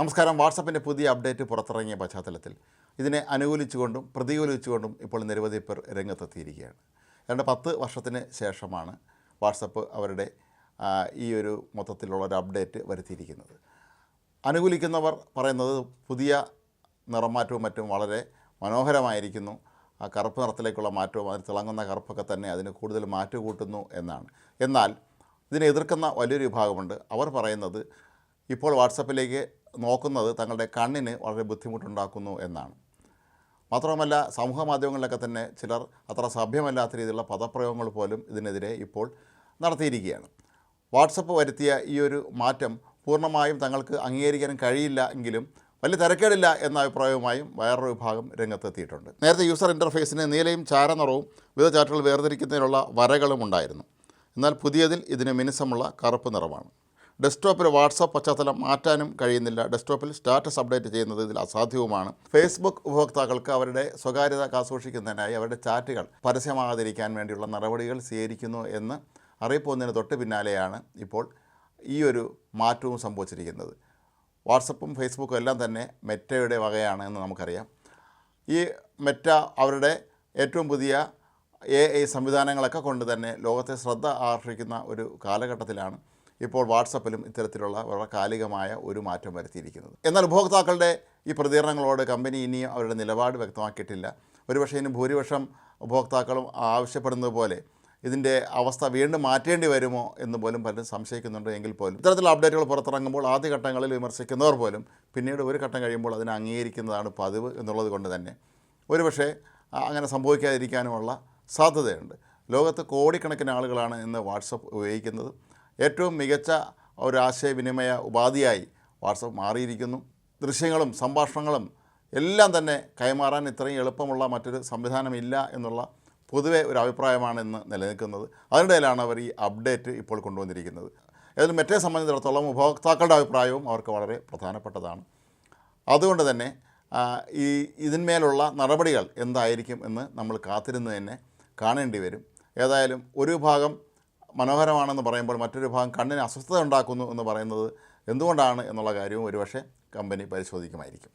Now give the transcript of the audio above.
നമസ്കാരം. വാട്സപ്പിന്റെ പുതിയ അപ്ഡേറ്റ് പുറത്തിറങ്ങിയ പശ്ചാത്തലത്തിൽ ഇതിനെ അനുകൂലിച്ചുകൊണ്ടും പ്രതികൂലിച്ചുകൊണ്ടും ഇപ്പോൾ നിരവധി പേർ രംഗത്തെത്തിയിരിക്കുകയാണ്. ഏതാണ്ട് പത്ത് വർഷത്തിന് ശേഷമാണ് വാട്സപ്പ് അവരുടെ ഈ ഒരു മൊത്തത്തിലുള്ള ഒരു അപ്ഡേറ്റ് വരുത്തിയിരിക്കുന്നത്. അനുകൂലിക്കുന്നവർ പറയുന്നത് പുതിയ നിറമാറ്റവും മറ്റും വളരെ മനോഹരമായിരിക്കുന്നു. ആ കറുപ്പ് നിറത്തിലേക്കുള്ള മാറ്റവും അതിന് തിളങ്ങുന്ന കറുപ്പൊക്കെ തന്നെ അതിന് കൂടുതൽ മാറ്റു കൂട്ടുന്നു എന്നാണ്. എന്നാൽ ഇതിനെ എതിർക്കുന്ന വലിയൊരു വിഭാഗമുണ്ട്. അവർ പറയുന്നത് ഇപ്പോൾ വാട്സപ്പിലേക്ക് നോക്കുന്നത് തങ്ങളുടെ കണ്ണിന് വളരെ ബുദ്ധിമുട്ടുണ്ടാക്കുന്നു എന്നാണ്. മാത്രമല്ല സമൂഹ മാധ്യമങ്ങളിലൊക്കെ തന്നെ ചിലർ അത്ര സഭ്യമല്ലാത്ത രീതിയിലുള്ള പദപ്രയോഗങ്ങൾ പോലും ഇതിനെതിരെ ഇപ്പോൾ നടത്തിയിരിക്കുകയാണ്. വാട്സപ്പ് വരുത്തിയ ഈ ഒരു മാറ്റം പൂർണമായും തങ്ങൾക്ക് അംഗീകരിക്കാൻ കഴിയില്ല എങ്കിലും വലിയ തിരക്കേടില്ല എന്ന അഭിപ്രായവുമായും വേറൊരു വിഭാഗം രംഗത്തെത്തിയിട്ടുണ്ട്. നേരത്തെ യൂസർ ഇന്റർഫേസിന് നീലയും ചാരനിറവും വിവിധ ചാറ്റുകൾ വേർതിരിക്കുന്നതിനുള്ള വരകളും ഉണ്ടായിരുന്നു. എന്നാൽ പുതിയതിൽ ഇതിന് മിനുസമുള്ള കറുപ്പ് നിറമാണ്. ഡെസ്ക്ടോപ്പിൽ വാട്സാപ്പ് പശ്ചാത്തലം മാറ്റാനും കഴിയുന്നില്ല. ഡെസ്ക്ടോപ്പിൽ സ്റ്റാറ്റസ് അപ്ഡേറ്റ് ചെയ്യുന്നത് ഇതിൽ അസാധ്യവുമാണ്. ഫേസ്ബുക്ക് ഉപഭോക്താക്കൾക്ക് അവരുടെ സ്വകാര്യത കാസൂക്ഷിക്കുന്നതിനായി അവരുടെ ചാറ്റുകൾ പരസ്യമാകാതിരിക്കാൻ വേണ്ടിയുള്ള നടപടികൾ സ്വീകരിക്കുന്നു എന്ന് അറിയിപ്പ് വന്നതിന് തൊട്ട് പിന്നാലെയാണ് ഇപ്പോൾ ഈ ഒരു മാറ്റവും സംഭവിച്ചിരിക്കുന്നത്. വാട്സപ്പും ഫേസ്ബുക്കും എല്ലാം തന്നെ മെറ്റയുടെ വകയാണ് എന്ന് നമുക്കറിയാം. ഈ മെറ്റ അവരുടെ ഏറ്റവും പുതിയ എ ഐ സംവിധാനങ്ങളൊക്കെ കൊണ്ട് തന്നെ ലോകത്തെ ശ്രദ്ധ ആകർഷിക്കുന്ന ഒരു കാലഘട്ടത്തിലാണ് ഇപ്പോൾ വാട്സപ്പിലും ഇത്തരത്തിലുള്ള വളരെ കാലികമായ ഒരു മാറ്റം വരുത്തിയിരിക്കുന്നത്. എന്നാൽ ഉപഭോക്താക്കളുടെ ഈ പ്രതികരണങ്ങളോട് കമ്പനി ഇനിയും അവരുടെ നിലപാട് വ്യക്തമാക്കിയിട്ടില്ല. ഒരുപക്ഷെ ഇനി ഭൂരിപക്ഷം ഉപഭോക്താക്കളും ആവശ്യപ്പെടുന്നത് പോലെ ഇതിന്റെ അവസ്ഥ വീണ്ടും മാറ്റേണ്ടി വരുമോ എന്ന് പോലും പലരും സംശയിക്കുന്നുണ്ട് എങ്കിൽ പോലും. ഇത്തരത്തിലുള്ള അപ്ഡേറ്റുകൾ പുറത്തിറങ്ങുമ്പോൾ ആദ്യ ഘട്ടങ്ങളിൽ വിമർശിക്കുന്നവർ പോലും പിന്നീട് ഒരു ഘട്ടം കഴിയുമ്പോൾ അതിനെ അംഗീകരിക്കുന്നതാണ് പതിവ് എന്നുള്ളത് കൊണ്ട് തന്നെ. ഒരുപക്ഷെ അങ്ങനെ സംഭവിക്കാതിരിക്കാനുമുള്ള സാധ്യതയുണ്ട്. ലോകത്ത് കോടിക്കണക്കിന് ആളുകളാണ് ഇന്ന് വാട്സപ്പ് ഉപയോഗിക്കുന്നത്. ഏറ്റവും മികച്ച ഒരു ആശയവിനിമയ ഉപാധിയായി വാട്സപ്പ് മാറിയിരിക്കുന്നു. ദൃശ്യങ്ങളും സംഭാഷണങ്ങളും എല്ലാം തന്നെ കൈമാറാൻ ഇത്രയും എളുപ്പമുള്ള മറ്റൊരു സംവിധാനമില്ല എന്നുള്ള പൊതുവെ ഒരു അഭിപ്രായമാണ് ഇന്ന് നിലനിൽക്കുന്നത്. അതിനിടയിലാണ് അവർ ഈ അപ്ഡേറ്റ് ഇപ്പോൾ കൊണ്ടുവന്നിരിക്കുന്നത്. ഏതായാലും മറ്റേ സംബന്ധിച്ചിടത്തോളം ഉപഭോക്താക്കളുടെ അഭിപ്രായവും അവർക്ക് വളരെ പ്രധാനപ്പെട്ടതാണ്. അതുകൊണ്ട് തന്നെ ഈ ഇതിന്മേലുള്ള നടപടികൾ എന്തായിരിക്കും എന്ന് നമ്മൾ കാത്തിരുന്ന് തന്നെ കാണേണ്ടി വരും. ഏതായാലും ഒരു വിഭാഗം മനോഹരമാണെന്ന് പറയുമ്പോൾ മറ്റൊരു ഭാഗം കണ്ണിന് അസ്വസ്ഥത ഉണ്ടാക്കുന്നു എന്ന് പറയുന്നത് എന്തുകൊണ്ടാണ് എന്നുള്ള കാര്യവും ഒരുപക്ഷെ കമ്പനി പരിശോധിക്കുമായിരിക്കും.